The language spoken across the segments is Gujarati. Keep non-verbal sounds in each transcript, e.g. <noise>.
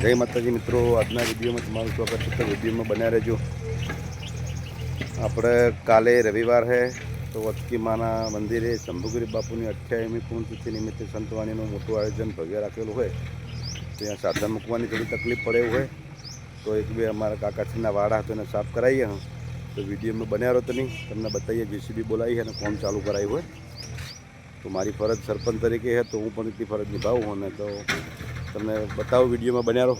જય માતાજી મિત્રો, આજના વિડીયોમાં તમારું સ્વાગત છે. વિડીયોમાં બન્યા રહેજો. આપણે કાલે રવિવાર છે, તો વચકી માના મંદિરે શંભુગીરી બાપુની અઠ્યાવીમી પૂર્ણતિથિ નિમિત્તે સંતવાણીનું મોટું આયોજન ભવ્ય રાખેલું હોય. ત્યાં સાધન મૂકવાની થોડી તકલીફ પડે હોય. તો એક બે અમારા કાકાશ્રીના વાડા હતો એને સાફ કરાવીએ હા. તો વિડીયોમાં બન્યા રહો તો નહીં તમને બતાવીએ જેસીબી બોલાવી અને ફોન ચાલુ કરાવ્યું હોય. તો મારી ફરજ સરપંચ તરીકે છે, તો હું પણ એટલી ફરજ નિભાવું અને તો તમને બતાવું વિડીયોમાં બન્યા રહો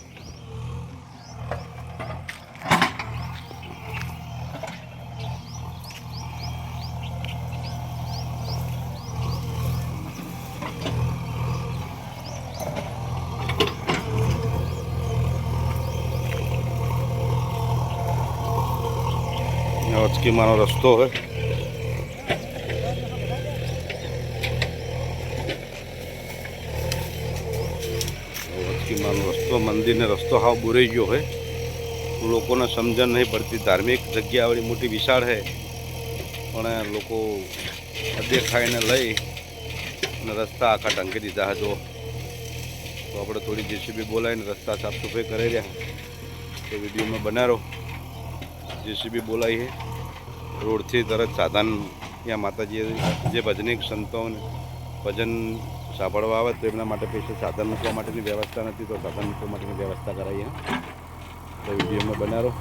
અચકીમાનો રસ્તો હોય રસ્તો મંદિરને રસ્તો હાવ બુરાઈ ગયો હોય લોકોને સમજણ નહીં પડતી. ધાર્મિક જગ્યા આવડી મોટી વિશાળ છે પણ લોકો દેખાઈને લઈ અને રસ્તા આખા ઢંકી દીધા હતો તો આપણે થોડી જેસીબી બોલાવીને રસ્તા સાફ સફાઈ કરી રહ્યા. તો વિડીયોમાં બનારો. જેસીબી બોલાવી છે રોડથી તરત સાધન. ત્યાં માતાજી જે ભજનિક સંતોને ભજન સાંભળવા આવે તો એમના માટે પૈસા સાધન મૂકવા માટેની વ્યવસ્થા નથી, તો સાધન મૂકવા માટેની વ્યવસ્થા કરાવીએ તો વિડીયોમાં બનાવો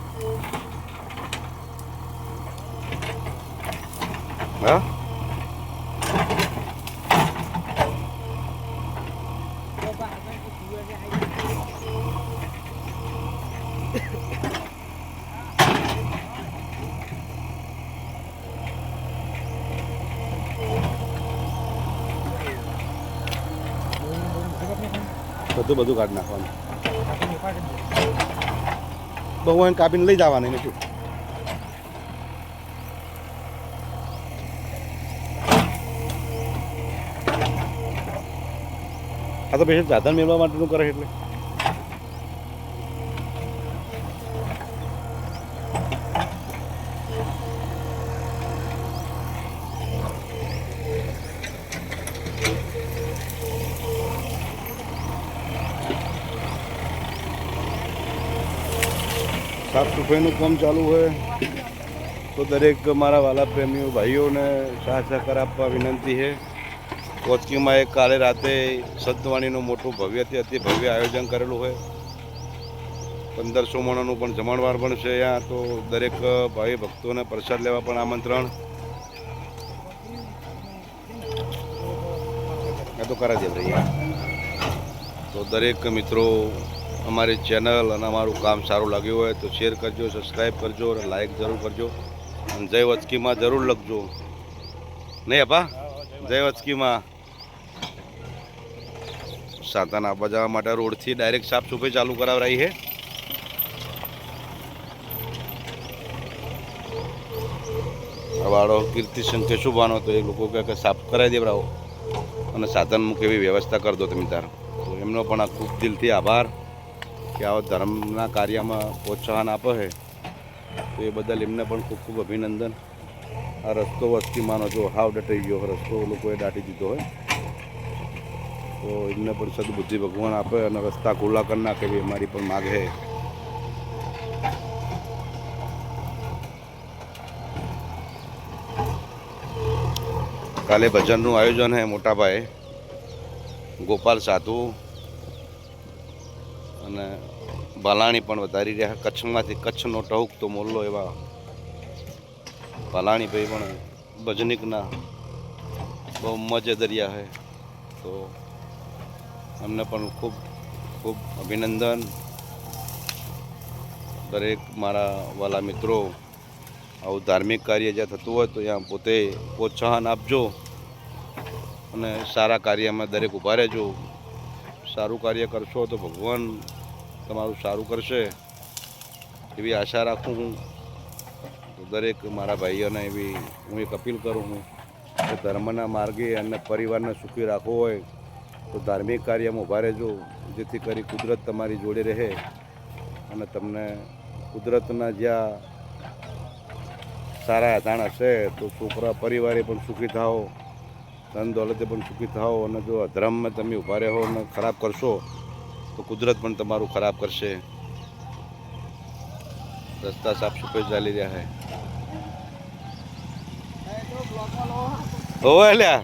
હા? બધું બધું કાઢી નાખવાનું. બહુ એને કાપીને લઈ જવાની નથી. આ તો પછી સાધન મેળવવા માટેનું કરે એટલે. સાફ સફાઈનું કામ ચાલુ હોય, તો દરેક મારા વાલા પ્રેમીઓ, ભાઈઓને સાથ સહકાર આપવા વિનંતી છે. કોચકીમાં એક કાલે રાતે સંતવાણીનું મોટું ભવ્યથી અતિ ભવ્ય આયોજન કરેલું હોય. પંદરસો માણસનું પણ જમણવાર પણ છે અહીંયા, તો દરેક ભાઈ ભક્તોને પ્રસાદ લેવા પણ આમંત્રણ. આ તો કરા ભાઈ. તો દરેક મિત્રો અમારી ચેનલ અને અમારું કામ સારું લાગ્યું હોય તો શેર કરજો સબસ્ક્રાઈબ કરજો અને લાઇક જરૂર કરજો. અને જય વચકીમાં જરૂર લખજો. નહીં અપા જય વચકીમાં સાધન આવવા જવા માટે રોડથી ડાયરેક્ટ સાફ સફાઈ ચાલુ કરાવરાઈ છે. વાળો કીર્તિશંક કેશુભાનો તો એ લોકો કહે કે સાફ કરાવી દેવડાવો અને સાધન મૂકે એવી વ્યવસ્થા કરી દો તમે તાર. તો એમનો પણ ખૂબ દિલથી આભાર. કે આવા ધર્મના કાર્યમાં પ્રોત્સાહન આપે છે, તો એ બદલ એમને પણ ખૂબ ખૂબ અભિનંદન. આ રસ્તો વસ્તીમાંનો જો હાવ ડટાઈ ગયો રસ્તો લોકોએ દાટી દીધો હોય, તો એમને પણ સદબુદ્ધિ ભગવાન આપે અને રસ્તા ખુલ્લા કરી નાખે એવી અમારી પણ માગ છે. કાલે ભજનનું આયોજન છે મોટાભાઈ. ગોપાલ સાધુ અને ભલાણી પણ વધારી રહ્યા કચ્છમાંથી કચ્છનો ટહુક તો મોલ્લો એવા ભલાણીભાઈ પણ ભજનિકના બહુ મજે દરિયા હે તો અમને પણ ખૂબ ખૂબ અભિનંદન. દરેક મારા વાલા મિત્રો, આવું ધાર્મિક કાર્ય જ્યાં થતું હોય તો ત્યાં પોતે પ્રોત્સાહન આપજો અને સારા કાર્યમાં દરેક ઊભા રહેજો. સારું કાર્ય કરશો તો ભગવાન તમારું સારું કરશે એવી આશા રાખું હું દરેક મારા ભાઈઓને એવી હું એક અપીલ કરું છું કે ધર્મના માર્ગે અને પરિવારને સુખી રાખવો હોય તો ધાર્મિક કાર્યમાં ઊભા રહેજો, જેથી કરી કુદરત તમારી જોડે રહે અને તમને કુદરતના જ્યાં સારા આધાણ હશે, તો છોકરા પરિવારે પણ સુખી થાઓ, ધન દોલતે પણ સુખી થાઓ અને જો અધર્મમાં તમે ઊભા રહો અને ખરાબ કરશો તો કુદરત પણ તમારું ખરાબ કરશે. રસ્તા સાફ સફાઈ ચાલી રહ્યા છે હોવે લ્યા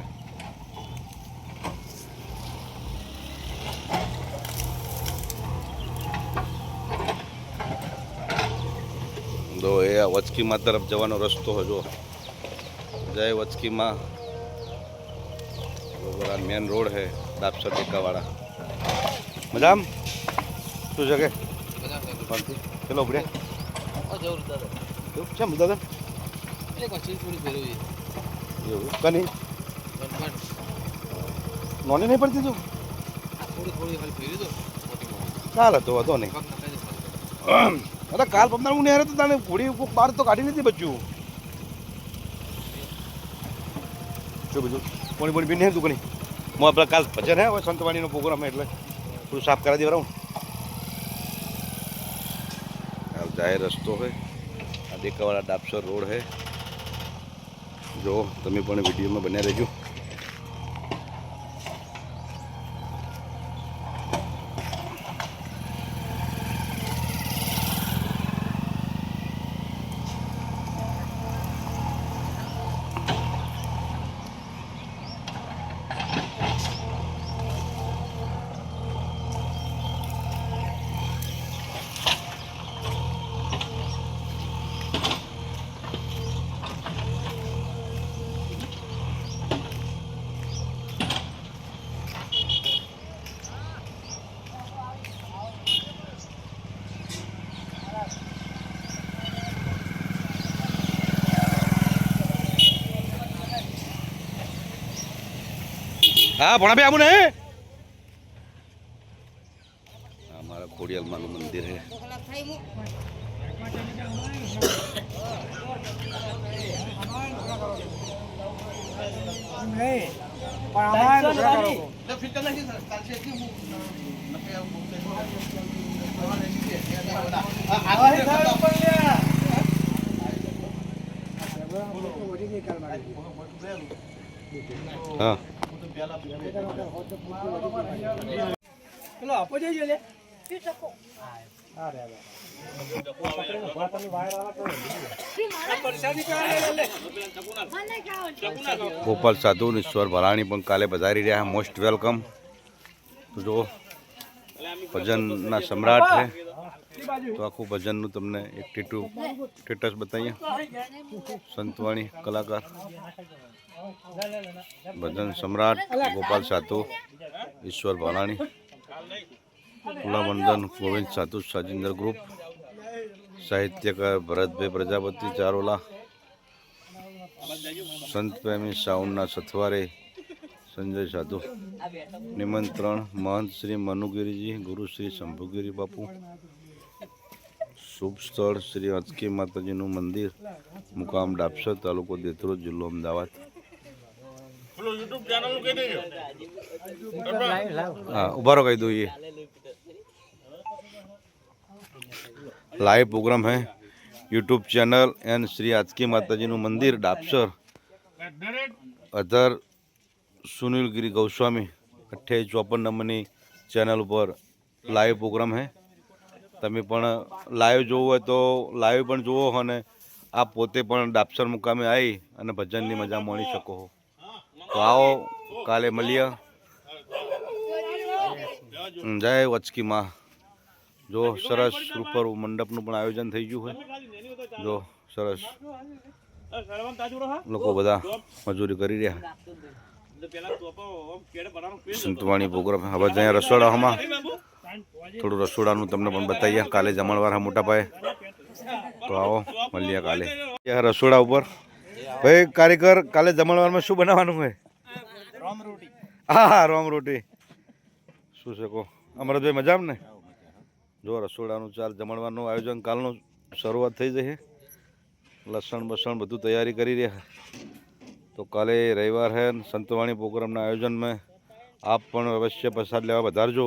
તો એ વચકીમાં તરફ જવાનો રસ્તો હજો જય વચકીમાં. મેન રોડ હે દાપસર ટેકાવાળા. મજામ? શું છે કે? ચલો એવું છે? બધા એવું? કની નોની નહીં પડતી તું? ચાલ હતો હતો નહીં. અરે કાલ પમદાર હું નહીં તો તને ઘોડી બહાર તો કાઢી નથી બચ્યું શું બીજું કોણી કોણી બી નહીં તું કોની આપણે કાલ ભજન હે સંતવાણીનો પ્રોગ્રામ એટલે. થોડું સાફ કરાવી દેવા આ જાહેર રસ્તો હે આ દેખાવાળા ડાપસર રોડ હે જો તમે પણ વિડીયોમાં બન્યા રહેજો હા ભણાભાઈ આવું ને અમારા મારા ખોડિયાલમાનું મંદિર હે. હા. પેલો આપો જઈ લે. ગોપાલ સાધુ અને ઈશ્વર ભરાણી પણ કાલે પધારી રહ્યા મોસ્ટ વેલકમ. જો ભજનના સમ્રાટ છે. તો આખું ભજનનું તમને એક ટીટુ સ્ટેટસ બતાવીએ. સંતવાણી કલાકાર. ભજન સમ્રાટ ગોપાલ સાધુ ઈશ્વર ભાલાણી કુલાવંદન ગોવિંદ સાધુ સાજિંદર ગ્રુપ, સાહિત્યકાર ભરતભાઈ પ્રજાપતિ, ચારોલા સંત પ્રેમી સાઉન્ડના સથવારે સંજય સાધુ નિમંત્રણ, મહંત શ્રી મનુગીરીજી, ગુરુ શ્રી શંભુગીરી બાપુ શુભ સ્થળ શ્રી અચકી માતાજીનું મંદિર મુકામ ડાપસર તાલુકો દેથરોજ જિલ્લો અમદાવાદ હા ઉભા રહો કહી દો ये લાઈવ પ્રોગ્રામ है यूट्यूब चैनल एंड श्री આજકી માતાજીનું મંદિર ડાપસર અધર સુનિલગીરી ગૌસ્વામી અઠ્યાવીસ ચોપન નંબરની ચેનલ ઉપર લાઈવ પ્રોગ્રામ હે તમે પણ લાઈવ જોવું હોય તો લાઈવ પણ જુઓ અને આપ પોતે પણ ડાપસર મુકામે આવી અને ભજનની મજા માણી શકો તો આવો, કાલે મળીએ. જય વચકી માં. જો સરસ ઉપર મંડપનું પણ આયોજન થઈ ગયું હોય. જો સરસ લોકો બધા મજૂરી કરી રહ્યા. સંતવાણી પ્રોગ્રામ. હવે અહીંયા રસોડામાં થોડું રસોડાનું તમને પણ બતાવીએ કાલે જમણવાર હા મોટા પાયે. તો આવો, મળીએ કાલે. રસોડા ઉપર. ભાઈ, કારીગર કાલે જમણવારમાં શું બનાવવાનું હોય? હા હા, રોમ રોટી. શું છે કહો? અમરતભાઈ મજામ ને? જો, રસોડાનું ચાલ, જમણવારનું આયોજન, કાલનું શરૂઆત થઈ જશે. લસણ બસણ બધું તૈયારી કરી રહ્યા. તો કાલે રવિવાર હે સંતવાણી પ્રોગ્રામના આયોજન મેં આપ પણ અવશ્ય પ્રસાદ લેવા વધારજો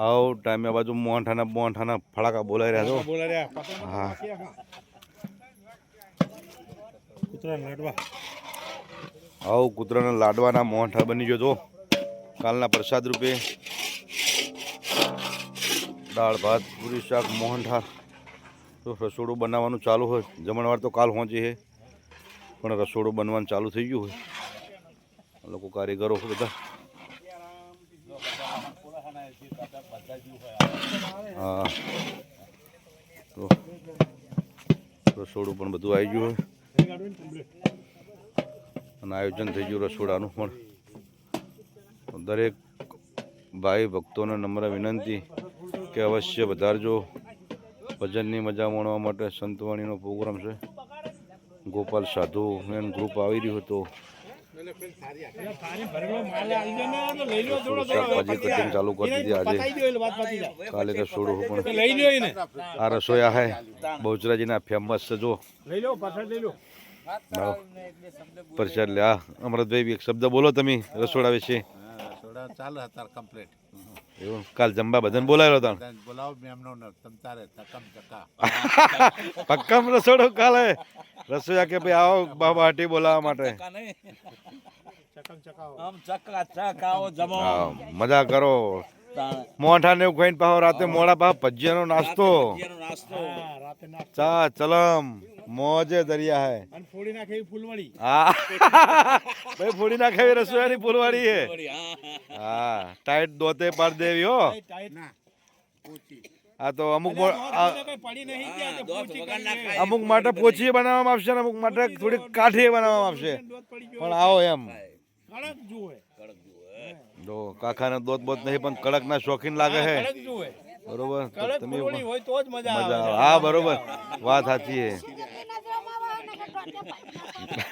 આવો ટાઈમે આ બાજુ મોહનઠાના મોહનઠાના ફડાકા બોલાઈ રહ્યા છો. બોલા રહ્યા. હા. કૂતરાના લાડવા. આવો કૂતરાના લાડવાના મોહનઠા બની ગયો તો કાલના પ્રસાદ રૂપે દાળ ભાત પૂરી શાક મોહનઠા તો રસોડું બનાવવાનું ચાલુ હોય. જમણવાર તો કાલ પહોંચી છે પણ રસોડું બનવાનું ચાલુ થઈ ગયું હોય. લોકો કારીગરો બધા હા તો રસોડું પણ બધું આવી ગયું અને આયોજન થઈ ગયું રસોડાનું પણ. દરેક ભાઈ ભક્તોને નમ્ર વિનંતી કે અવશ્ય વધારજો ભજનની મજા માણવા માટે સંતવાણીનો પ્રોગ્રામ છે. ગોપાલ સાધુ એન ગ્રુપ આવી રહ્યું હતું. શાકભાજી કટિંગ ચાલુ કરી દીધી આજે. કાલે રસોડું પણ લઈ લો એને. આ રસોયા હે. બહુચરાજીના ફેમસ છે જો લઈ લો પાછળ લઈ લો. પ્રસાદ લે. આ અમૃતભાઈ એક શબ્દ બોલો તમે. રસોડા વિશે. રસોડા ચાલે હતા કમ્પ્લીટ એવું? કાલ જમવા બધાને બોલાયો હતા બોલાવો મેમનો ને તમ તારે તકમ તકા પક્કમ રસોડો કાલે. રસોયા કે ભાઈ આવો બાબા હાટી બોલાવવા માટે. ચકમ ચકાવો. આમ ચકા ચકાઓ જમો. મજા કરો. મોઠા ને એવું ખાઈને પાછો રાતે મોડા પાછો ભજીયાનો નાસ્તો. એનો નાસ્તો. હા રાતે ચા ચલમ મોજે દરિયા હે. અને ફોડી નાખે ફૂલવડી હા. <laughs> ભાઈ ફોડી નાખે રસોયાની ફૂલવાડી હે. હા, હા. હા ટાઈટ દોતે પાડ દેવી હો. હા તો અમુક. અમુક માટે પોચી બનાવવામાં આવશે અમુક માટે થોડી કાઠી બનાવવામાં આવશે. પણ આવો એમ. કડક જુએ કડક. જો કાકાને દોત બોત નહીં પણ કડકના શોખીન લાગે છે બરોબર? તમે હોય તો જ મજા આવે. હા બરોબર. વાત સાચી છે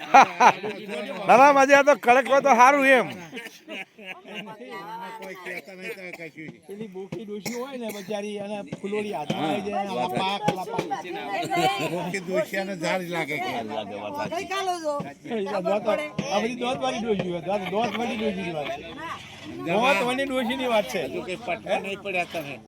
<laughs> ના ના મજા તો કડક હોય તો સારું એમ કોઈ કહેતા નહીં તો કશું પેલી બોકી ડોશી હોય ને બચારી અને ફૂલવડી હાથમાં આવી જાય લપાક. કે દોશિયાને ઝાડ લાગે કે એ તો આ બધી દોત વાળી ડોશી હોય દોત દોત વાળી ડોશીની વાત છે. દોત વાળી ડોશીની વાત છે. કઈ પટકા નહીં પડ્યા તને